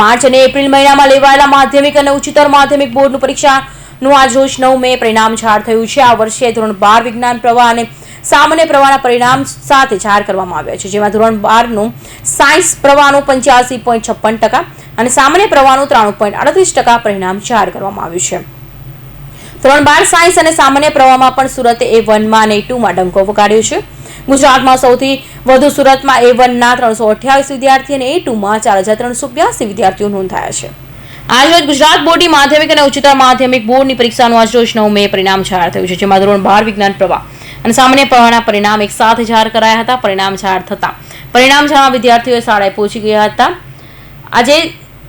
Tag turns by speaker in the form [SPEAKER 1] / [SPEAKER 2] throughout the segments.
[SPEAKER 1] March અને April મહિનામાં લેવાયેલા માધ્યમિક અને ઉચ્ચતર માધ્યમિક બોર્ડનું પરીક્ષાનું આજ રોજ નવ મે પરિણામ જાહેર થયું છે. આ વર્ષે ધોરણ બાર વિજ્ઞાન પ્રવાહ અને સામાન્ય પ્રવાહના પરિણામ સાથે જાહેર કરવામાં આવ્યા છે, જેમાં ધોરણ બારનું સાયન્સ પ્રવાહનું પંચ્યાસી પોઈન્ટ છપ્પન ટકા અને સામાન્ય પ્રવાહનું ત્રાણું પોઈન્ટ અડત્રીસ ટકા પરિણામ જાહેર કરવામાં આવ્યું છે. ધોરણ બાર સાયન્સ અને સામાન્ય પ્રવાહમાં પણ સુરતે એ વનમાં અને એ ટુમાં ડંકો વગાડ્યો છે. ગુજરાતમાં સૌથી વધુ સુરતમાં એ વનના ત્રણસો અઠ્યાવીસ વિદ્યાર્થી અને એ ટુમાં ચાર હજાર ત્રણસો બ્યાસી વિદ્યાર્થીઓ નોંધાયા છે. આજરોજ ગુજરાત બોર્ડની માધ્યમિક અને ઉચ્ચતર માધ્યમિક બોર્ડની પરીક્ષાનું આજરોજ નવ મે પરિણામ જાહેર થયું છે, જેમાં ધોરણ બાર વિજ્ઞાન પ્રવાહ અને સામાન્ય પ્રવાહના પરિણામ એક સાથે જાહેર કરાયા હતા, પરિણામ જાહેર થતા. પરિણામ જાણવા વિદ્યાર્થીઓ શાળાએ પહોંચી ગયા હતા. આજે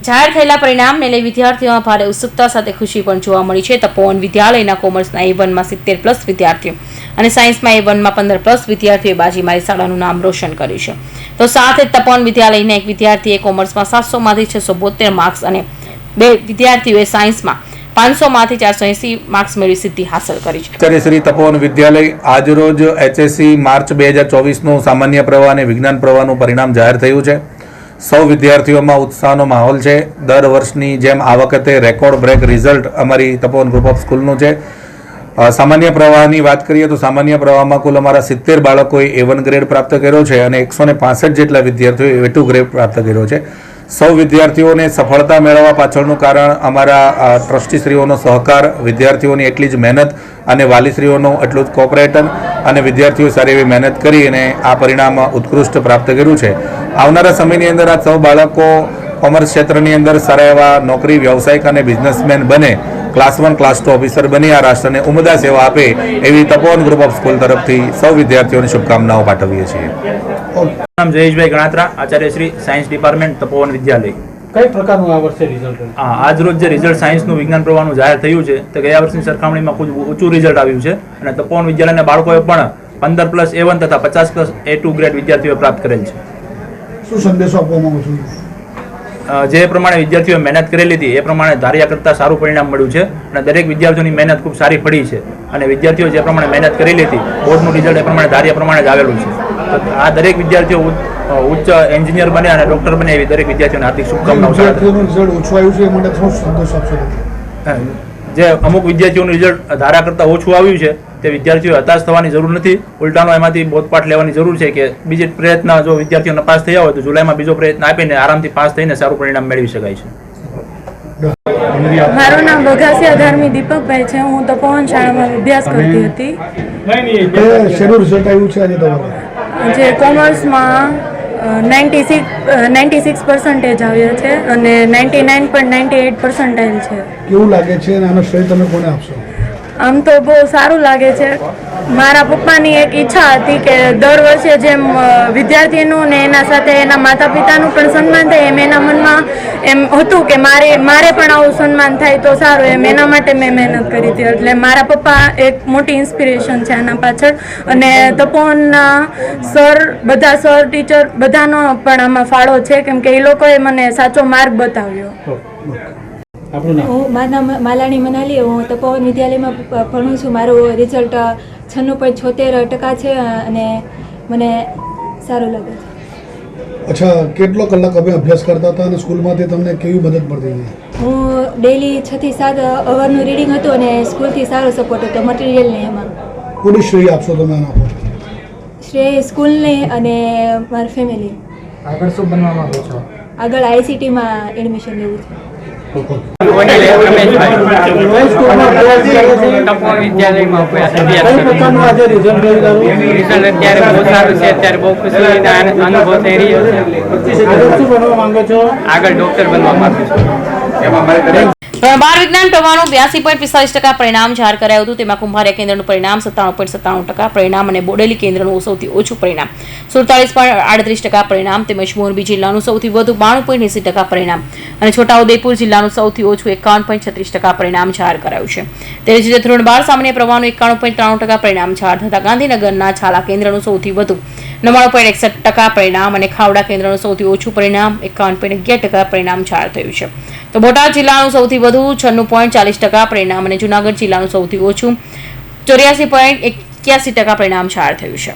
[SPEAKER 1] જાહેર થયેલા પરિણામને લઈ વિદ્યાર્થીઓમાં ભારે ઉત્સુકતા સાથે ખુશી પણ જોવા મળી છે. તપોવન વિદ્યાલયના કોમર્સના એ વનમાં સિત્તેર પ્લસ વિદ્યાર્થીઓ અને સાયન્સમાં એ વનમાં પંદર પ્લસ વિદ્યાર્થીઓએ બાજી મારી શાળાનું નામ રોશન કર્યું છે. તો સાથે તપોવન વિદ્યાલયના એક વિદ્યાર્થીએ કોમર્સમાં સાતસોમાંથી છસો બોતેર માર્ક્સ અને બે વિદ્યાર્થીઓએ સાયન્સમાં પાંચસોમાંથી ચારસો એંસી માર્ક્સ મેળવી સિદ્ધિ હાંસલ કરી છે.
[SPEAKER 2] અત્યારે શ્રી તપોવન વિદ્યાલય. આજરોજ એચએસસી માર્ચ બે હજાર ચોવીસનું સામાન્ય પ્રવાહ અને વિજ્ઞાન પ્રવાહનું પરિણામ જાહેર થયું છે. સૌ વિદ્યાર્થીઓમાં ઉત્સાહનો માહોલ છે. દર વર્ષની જેમ આ વખતે રેકોર્ડ બ્રેક રિઝલ્ટ અમારી તપોવન ગ્રુપ ઓફ સ્કૂલનું છે. સામાન્ય પ્રવાહની વાત કરીએ તો સામાન્ય પ્રવાહમાં કુલ અમારા સિત્તેર બાળકોએ એ વન ગ્રેડ પ્રાપ્ત કર્યો છે અને એકસો ને પાસઠ જેટલા વિદ્યાર્થીઓએ એ ટુ ગ્રેડ પ્રાપ્ત કર્યો છે. સૌ વિદ્યાર્થીઓને સફળતા મેળવવા પાછળનું કારણ અમારા ટ્રસ્ટીશ્રીઓનો સહકાર, વિદ્યાર્થીઓની એટલી જ મહેનત અને વાલીશ્રીઓનું એટલું જ કોઓપરેશન અને વિદ્યાર્થીઓ સારી એવી મહેનત કરી અને આ પરિણામ ઉત્કૃષ્ટ પ્રાપ્ત કર્યું છે. આવનારા સમયની અંદર આ સૌ બાળકો કોમર્સ ક્ષેત્રની અંદર સારા એવા નોકરી, વ્યવસાયિક અને બિઝનેસમેન બને, class one, class two officer બની, આ રાષ્ટ્રને ઉમદા સેવા આપે એવી તપોવન ગ્રુપ ઓફ સ્કૂલ તરફથી સૌ વિદ્યાર્થીઓને શુભકામનાઓ પાઠવીએ છીએ.
[SPEAKER 3] જયેશભાઈ ગણાત્રા, આચાર્ય શ્રી સાયન્સ ડિપાર્ટમેન્ટ તપોવન વિદ્યાલય.
[SPEAKER 4] કઈ પ્રકારનું આ વર્ષે રિઝલ્ટ
[SPEAKER 3] હા આજ રોજ જે રિઝલ્ટ સાયન્સનું વિજ્ઞાન પ્રવાહનું જાહેર થયું છે તે ગયા વર્ષની સરખામણીમાં ખૂબ ઊંચું રિઝલ્ટ આવ્યું છે અને તપોવન વિદ્યાલયના બાળકોએ પણ પંદર પ્લસ એ વન તથા પચાસ પ્લસ એ ટુ ગ્રેડ વિદ્યાર્થીઓએ પ્રાપ્ત કરેલ છે.
[SPEAKER 4] શું સંદેશો આપવા માંગુ છું?
[SPEAKER 3] જે પ્રમાણે વિદ્યાર્થીઓએ મહેનત કરેલી હતી એ પ્રમાણે ધાર્યા કરતાં સારું પરિણામ મળ્યું છે અને દરેક વિદ્યાર્થીઓની મહેનત ખૂબ સારી પડી છે અને વિદ્યાર્થીઓ જે પ્રમાણે મહેનત કરેલી હતી બોર્ડનું રિઝલ્ટ એ પ્રમાણે ધાર્યા પ્રમાણે જ આવેલું છે. આ દરેક વિદ્યાર્થીઓ ઉચ્ચ- એન્જિનિયર બને અને ડોક્ટર બને એવી દરેક વિદ્યાર્થીઓને હાર્દિક શુભકામનાઓ
[SPEAKER 4] વિદ્યાર્થીઓનું રિઝલ્ટ ઓછું આવ્યું છે એ માટે શું સંતોષ આપશો
[SPEAKER 3] જે અમુક વિદ્યાર્થીઓનું રિઝલ્ટ ધારા કરતાં ઓછું આવ્યું છે તે વિદ્યાર્થીઓ હતાશ થવાની જરૂર નથી. ઉલટાનો એમાંથી બોધપાઠ લેવાની જરૂર છે કે બીજી પ્રયત્ન જો વિદ્યાર્થીઓને પાસ થયા હોય તો જુલાઈમાં બીજો પ્રયત્ન આપીને આરામથી પાસ થઈને સારું પરિણામ મેળવી શકાય છે.
[SPEAKER 5] મારું નામ બઘાસિયા ધાર્મી દીપકભાઈ છે હું તપોવન શાળામાં અભ્યાસ કરતી હતી.
[SPEAKER 4] શેનું રિઝલ્ટ આવ્યું છે
[SPEAKER 5] જે કોમર્સમાં ninety six ninety six percentage આવ્યા છે અને ninety nine point ninety eight percentile છે.
[SPEAKER 4] કેવું લાગે છે અને આનો શ્રેય તમે કોને આપશો?
[SPEAKER 5] આમ તો બહુ સારું લાગે છે. મારા પપ્પાની એક ઈચ્છા હતી કે દર વર્ષે જેમ વિદ્યાર્થીનું ને એના સાથે એના માતા પિતાનું પણ સન્માન થાય, એમ એના મનમાં એમ હતું કે મારે મારે પણ આવું સન્માન થાય તો સારું, એમ એના માટે મેં મહેનત કરી હતી. એટલે મારા પપ્પા એક મોટી ઇન્સ્પિરેશન છે આના પાછળ. અને તપોવનના સર, બધા સર ટીચર બધાનો પણ આમાં ફાળો છે. કેમ કે એ લોકોએ મને સાચો માર્ગ બતાવ્યો.
[SPEAKER 6] હું મારું નામ માલાણી મનાલી હું તપોવન વિદ્યાલયમાં ભણું છું. મારું રિઝલ્ટ છન્નું પોઈન્ટ છોતેર ટકા છે અને મને સારું લાગે છે.
[SPEAKER 4] અચ્છા કેટલો કલાક અમે અભ્યાસ કરતા હતા અને સ્કૂલમાંથી તમને કેવી મદદ મળતી હતી?
[SPEAKER 6] હું ડેલી છ થી સાત અવરનું રીડિંગ હતું અને સ્કૂલથી સારો સપોર્ટ હતો મટીરિયલને એમાં.
[SPEAKER 4] કોની શ્રેય આપશો તમે આના પર?
[SPEAKER 6] શ્રેય સ્કૂલને અને મારી ફેમિલી
[SPEAKER 4] આગળ શું બનવા માંગો છો?
[SPEAKER 6] આગળ આઈસીટીમાં એડમિશન લેવું છે.
[SPEAKER 7] બહુ સારું છે અત્યારે બહુ આન- અનુભવ થઈ
[SPEAKER 4] આગળ
[SPEAKER 7] ડોક્ટર બનવા માંગુ છું.
[SPEAKER 1] બાર વિજ્ઞાન પ્રવાહનું બ્યાસી પોઈન્ટ પિસ્તાલીસ ટકા પરિણામ જાહેર કરાયું હતું. તેમાં કુંભારિયા કેન્દ્રનું પરિણામ સત્તાણું પોઈન્ટ સત્તાણું ટકા પરિણામ અને બોડેલી કેન્દ્રનું સૌથી ઓછું પરિણામ. સુડતાલીસ પોઈન્ટ આડત્રીસ ટકા પરિણામ. તેમજ મોરબી જિલ્લાનું સૌથી વધુ બાણું પોઈન્ટ એસી ટકા પરિણામ. અને છોટાઉદેપુર જિલ્લાનું સૌથી ઓછું એકાવન પોઈન્ટ છત્રીસ ટકા પરિણામ જાહેર કરાયું છે. તે જ રીતે ધોરણ બાર સામાન્ય પ્રવાહનું એકાણું પોઈન્ટ ત્રાણું ટકા પરિણામ જાહેર થતાં ગાંધીનગરના છાલા કેન્દ્રનું સૌથી વધુ નવ્વાણું પોઈન્ટ એકસઠ ટકા પરિણામ અને ખાવડા કેન્દ્રનું સૌથી ઓછું પરિણામ, એકાવન પોઈન્ટ અગિયાર ટકા પરિણામ જાહેર થયું છે. તો બોટાદ જિલ્લાનું સૌથી વધુ છન્નું પોઈન્ટ ચાલીસ ટકા પરિણામ અને જુનાગઢ જિલ્લાનું સૌથી ઓછું ચોર્યાસી પોઈન્ટ એક્યાસી ટકા પરિણામ જાહેર થયું છે.